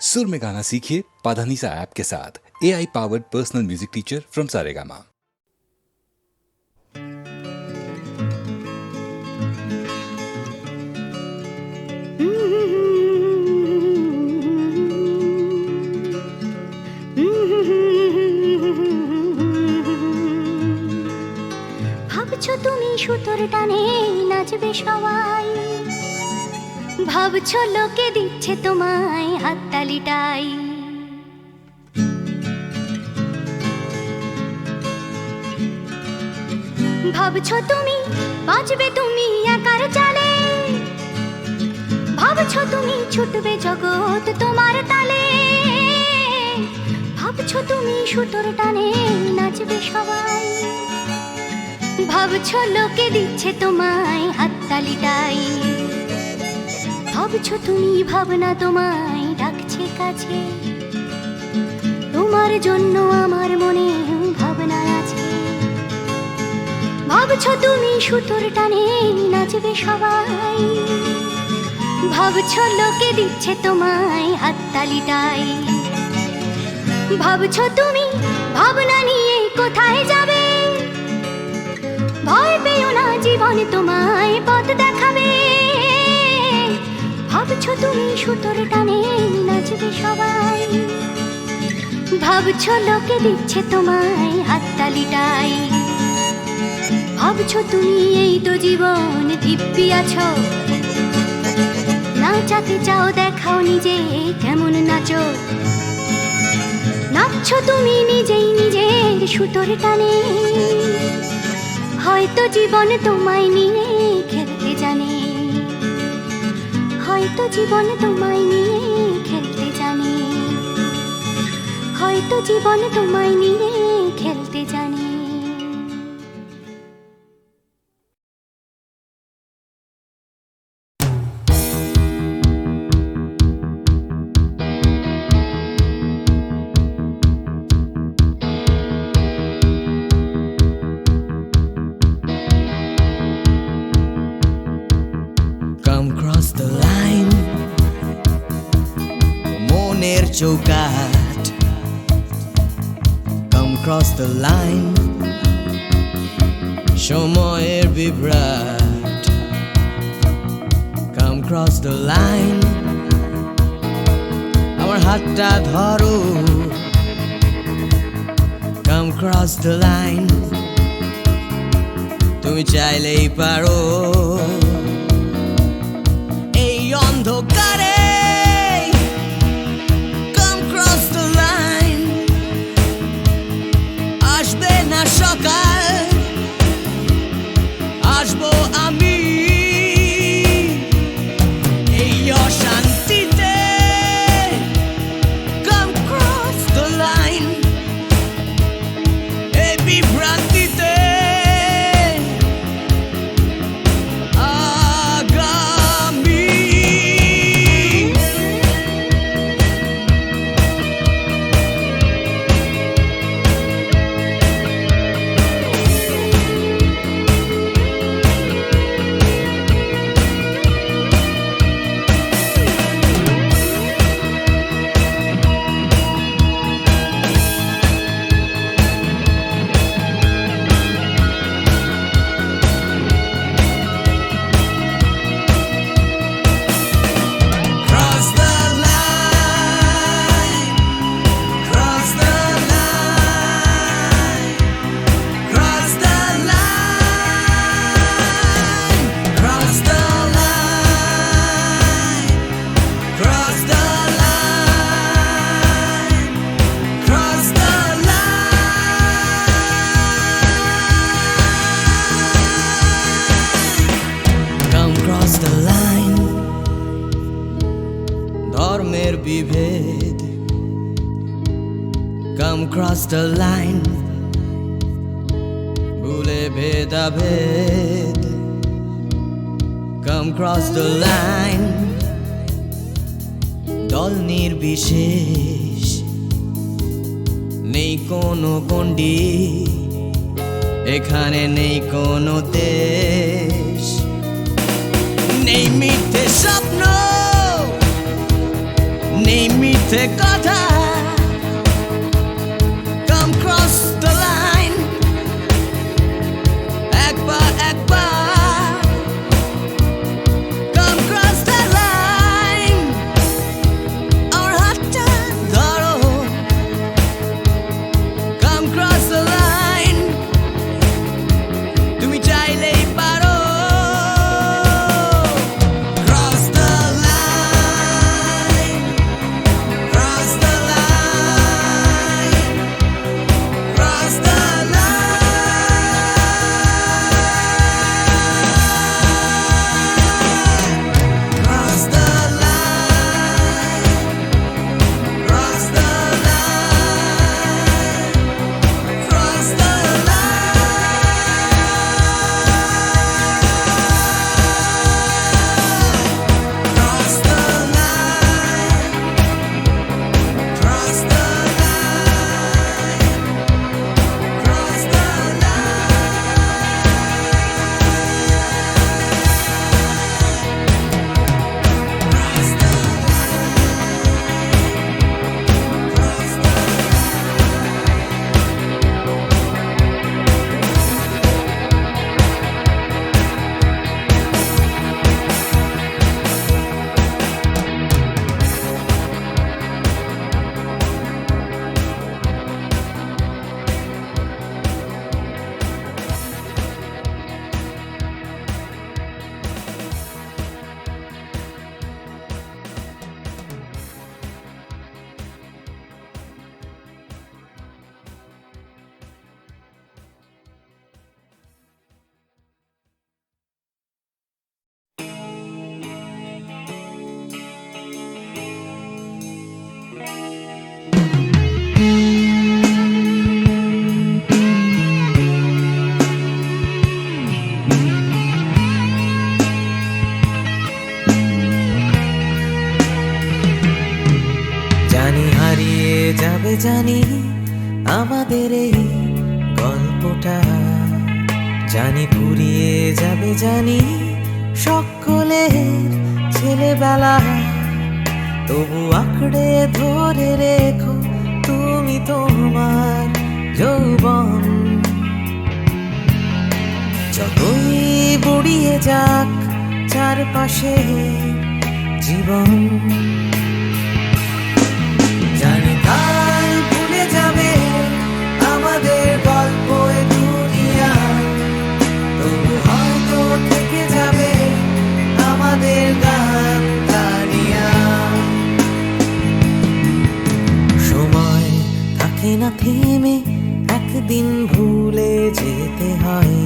सुर में गाना सीखिए पाधानीसा ऐप के साथ A I powered personal music teacher from Saregama ভাবছো তুমি সুতোর টানে নাচবে সবাই ভাবছ লোকে দিচ্ছে তোমায় হাততালিটাই। ভাবছ তুমি বাঁচবে তুমি একার চালে। ভাবছ তুমি ছুটবে জগৎ তোমার তালে। ভাবছ তুমি সুতোর টানে নাচবে সবাই। ভাবছ লোকে দিচ্ছে তোমায় হাততালিটাই। ভাবছ তুমি ভাবনা তোমায় ডাকছে কাছে। তোমার জন্য আমার মনে ভাবনা আছে। ভাবছ তুমি সুতোর টানে নাচবে সবাই। ভাবছ লোকে দিচ্ছে তোমায় হাততালিটাই ভাবছ তুমি ভাবনা নিয়ে কোথায় যাবে? ভয় পেও না, জীবন তোমায় পথ দেখাবে। ভাবছ তুমি সুতোর টানে নাচবে সবাই। ভাবছ লোকে দিচ্ছে তোমায় হাততালিটাই। ভাবছ তুমি এই তো জীবন দিব্যি আছো। নাচাতে চাও দেখাও নিজে কেমন নাচো। নাচছো তুমি নিজেই নিজের সুতোর টানে। হয়তো জীবন তোমায় নিয়ে জানে হয়তো জীবন তোমায় নিয়ে খেলতে জানে। হয়তো জীবন তোমায় নিয়ে খেলতে জানে। মনের চৌকাট Come cross the line সময়ের বিভ্রাট Come cross the line আমার হাতটা ধরো Come cross the line তুমি চাইলেই পারো না সকাল। আসব আমি ধর্মের বিভেদ। Come cross the line ভুলে ভেদাভেদ। Come ক্রস the লাইন দল নির্বিশেষ। নেই কোনো গণ্ডি। এখানে নেই কোনো দেশ। নেই মিথ্যে স্বপ্ন নেই মিথ্যে কথা কাম যাবে জানি আমাদের এই গল্পটা। জানি ফুরিয়ে যাবে জানি সকলের ছেলেবেলা। তবু আঁকড়ে ধরে রেখো তুমি তোমার যৌবন। যতই বুড়িয়ে যাক চারপাশে জীবন। থেমে একদিন ভুলে যেতে হয়।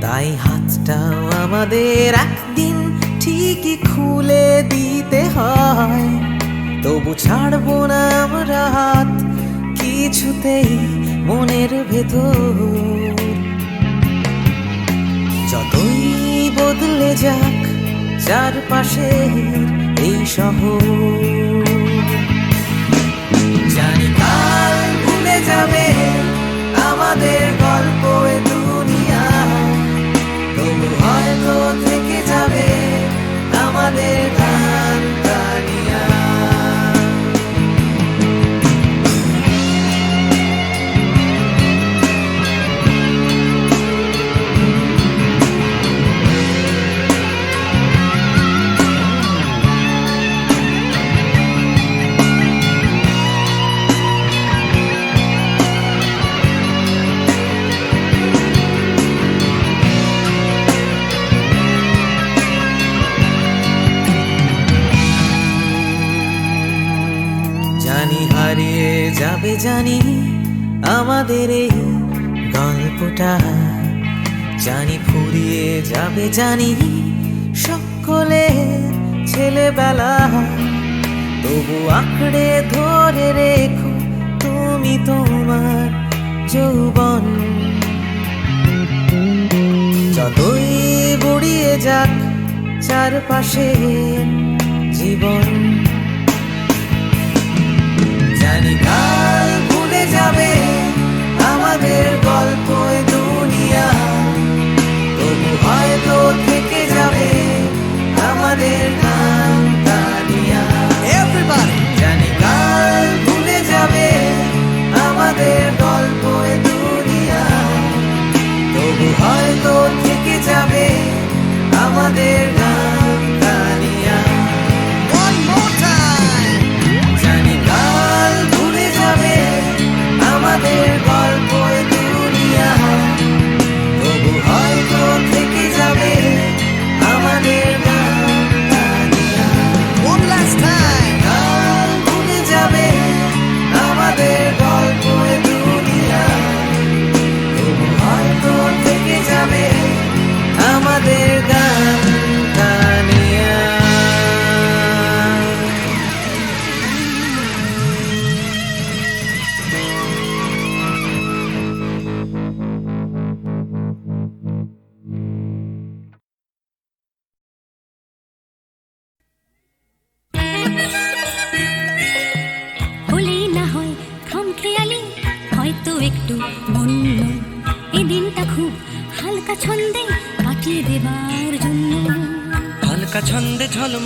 তাই হাতটাও আমাদের একদিন ঠিকই খুলে দিতে হয়। তবু ছাড়বো না আমরা হাত, কিছুতেই মনের ভেতর। যতই বদলে যাক চারপাশের এই শহর। যাবে আমাদের গল্প দুনিয়া। তবু হয়তো থেকে যাবে আমাদের গান। জানি আমাদের এই গল্পটা। জানি ফুরিয়ে যাবে, জানি সকলে ছেলেবেলা। তবু আঁকড়ে ধরে রেখো তুমি তোমার যৌবন। যতই বুড়িয়ে যাক চারপাশে জীবন। জানি কাল ভুলে যাবে আমাদের গল্প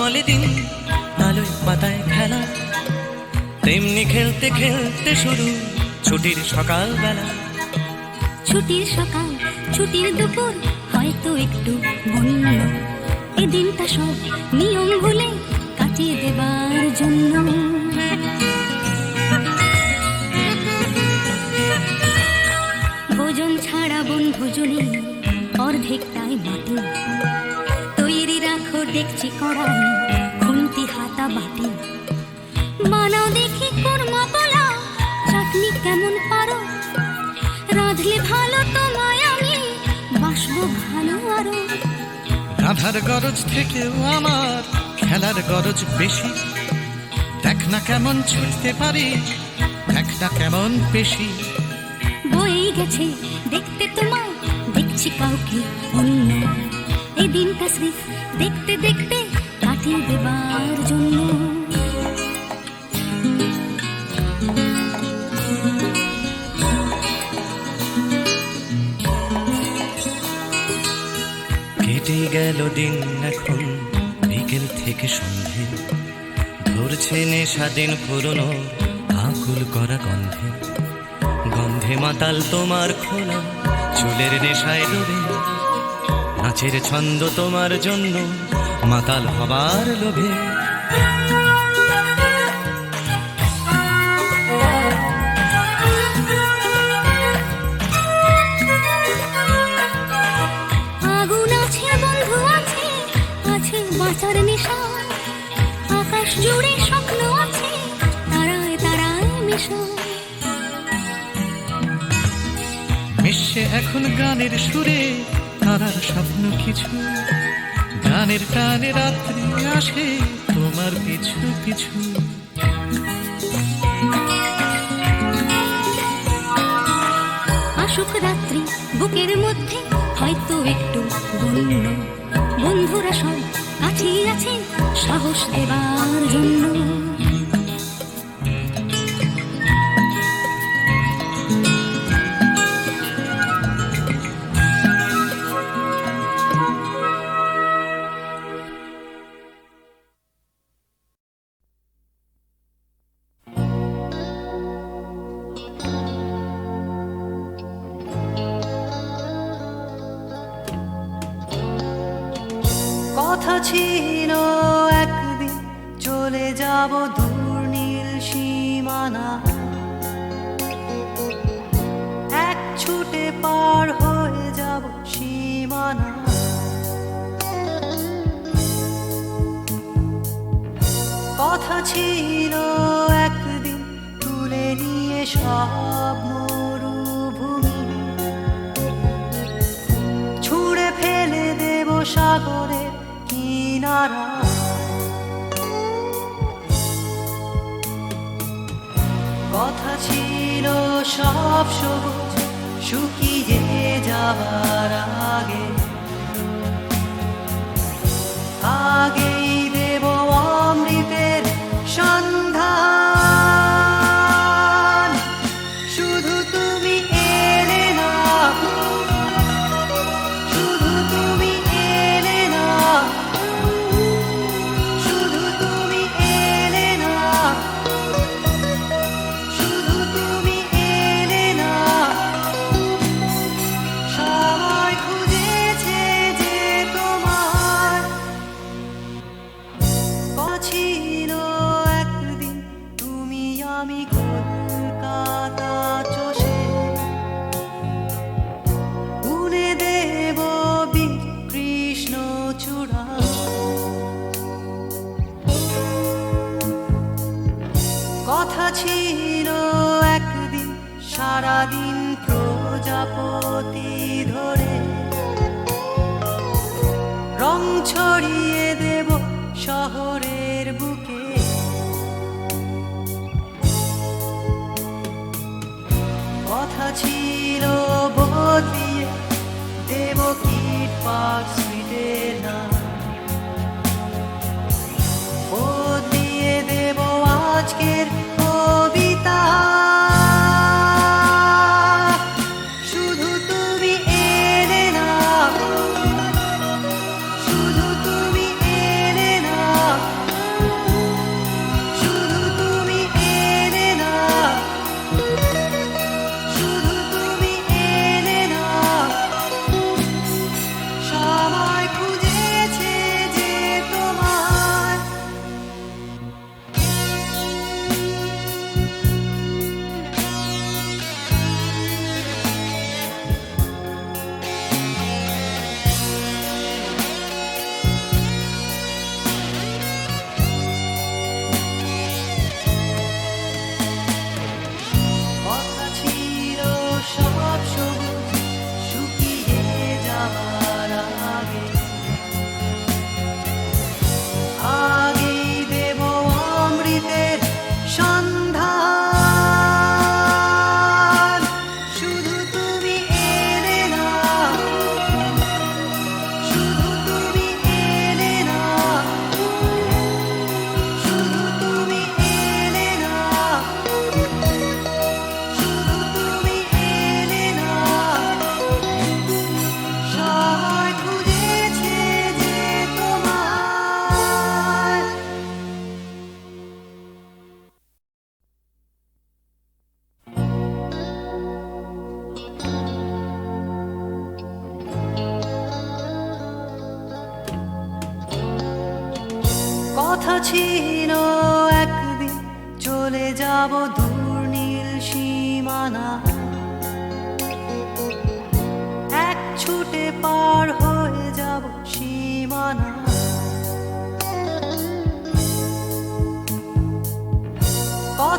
ঝলমলে দিন আলোয় পাতায় খেলা। তেমনি খেলতে খেলতে শুরু ছুটির সকাল বেলা ছুটির সকাল, ছুটির দুপুর, হয়তো একটু বন্য দিনটা সব নিয়ম ভুলে কাটিয়ে দেবার জন্য। ভোজন ছাড়া বনভোজনে অর্ধেকটাই মাটি দেখছি কড়াই খুন্তি হাতা বাটি বানাও দেখি কোরমা পোলা চাটনি কেমন পারো? রাঁধলে ভালো তোমায় আমি বাসবো ভালো আরও। রাধার গরজ থেকেও আমার খেলার গরজ বেশি। দেখ না কেমন ছুটতে পারি দেখ না কেমন পেশি। বয়েই গেছে দেখতে তোমায় দেখছি কাউকে অন্য। দিনটা স্মৃত দেখতে দেখতে কাটিয়ে দেবার জন্য। কেটে গেল দিন এখন, বিকেল থেকে সন্ধে। ধরছে নেশা দিন পুরনো, আকুল করা গন্ধে। গন্ধে মাতাল তোমার খোলা, চুলের নেশায় ডোবে। নাচের ছন্দ তোমার জন্য মাতাল হবার লোভে। বাঁচার নেশা। আকাশ জুড়ে স্বপ্ন আছে তারায় তারায় মেশা। মিশে এখন গানের সুরে তারার স্বপ্ন কিছু, গানের টানে রাত্রি আসে তোমার পিছু পিছু আসুক রাত্রি, বুকের মধ্যে হয়তো একটু বন্ধুরা সব কাছেই আছে সাহস দেবার জন্য। সাগরের কিনারা। কথা ছিল সব সবুজ শুকিয়ে যাবার আগে আমি দেব কৃষ্ণ চূড়া। কথা ছিল একদিন সারাদিন প্রজাপতি। পাঠ না। ও দিয়ে দেব আজকের কবিতা। শুধু তুমি এলে না শুধু তুমি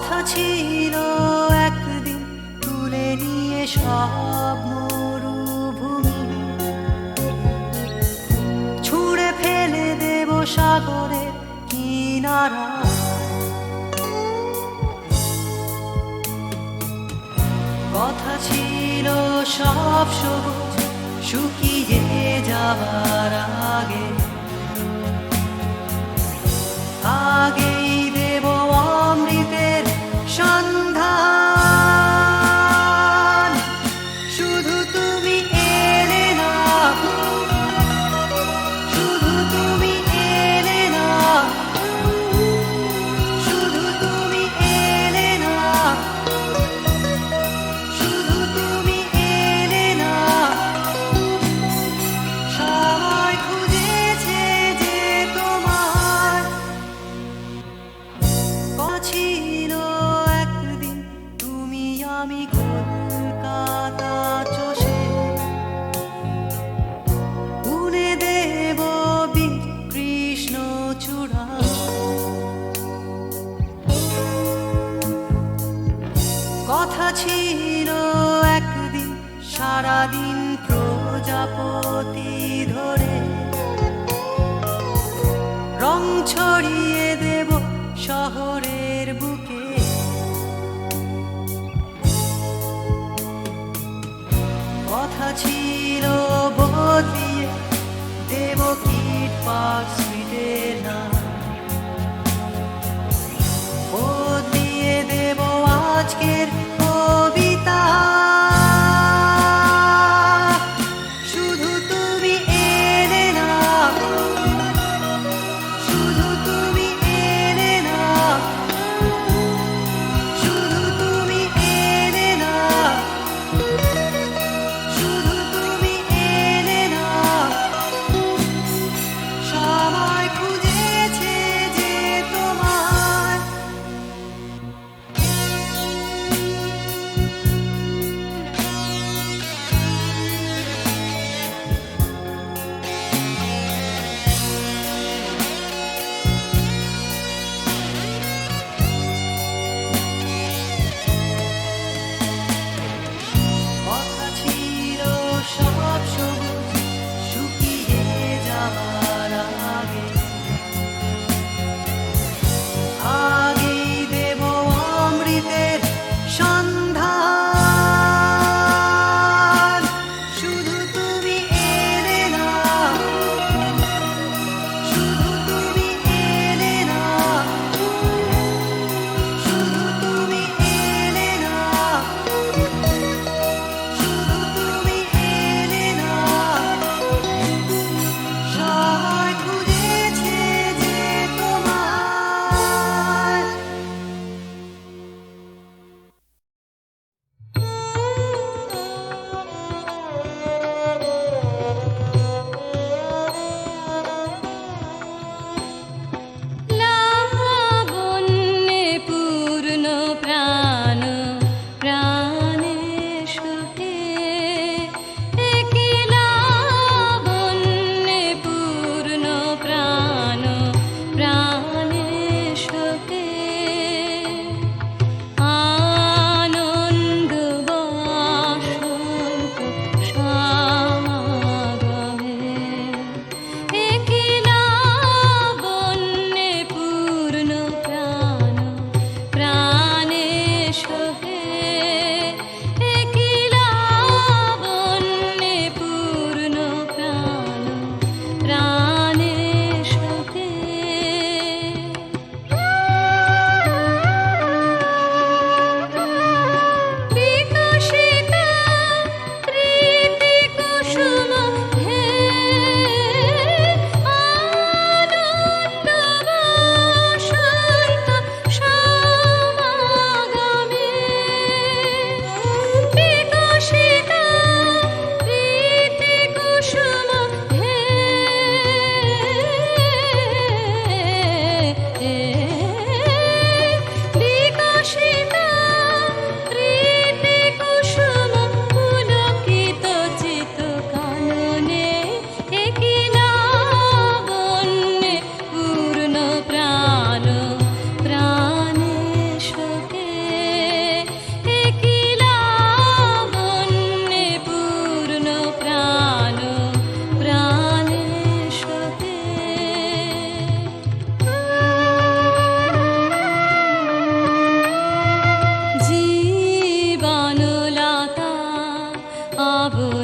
কথা ছিল একদিন, তুলে নিয়ে সব মরুভূমি। ছুঁড়ে ফেলে দেব সাগরের কিনারা। কথা ছিল সব সবুজ, শুকিয়ে যাবার আগে। আগে college kid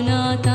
না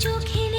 চোখে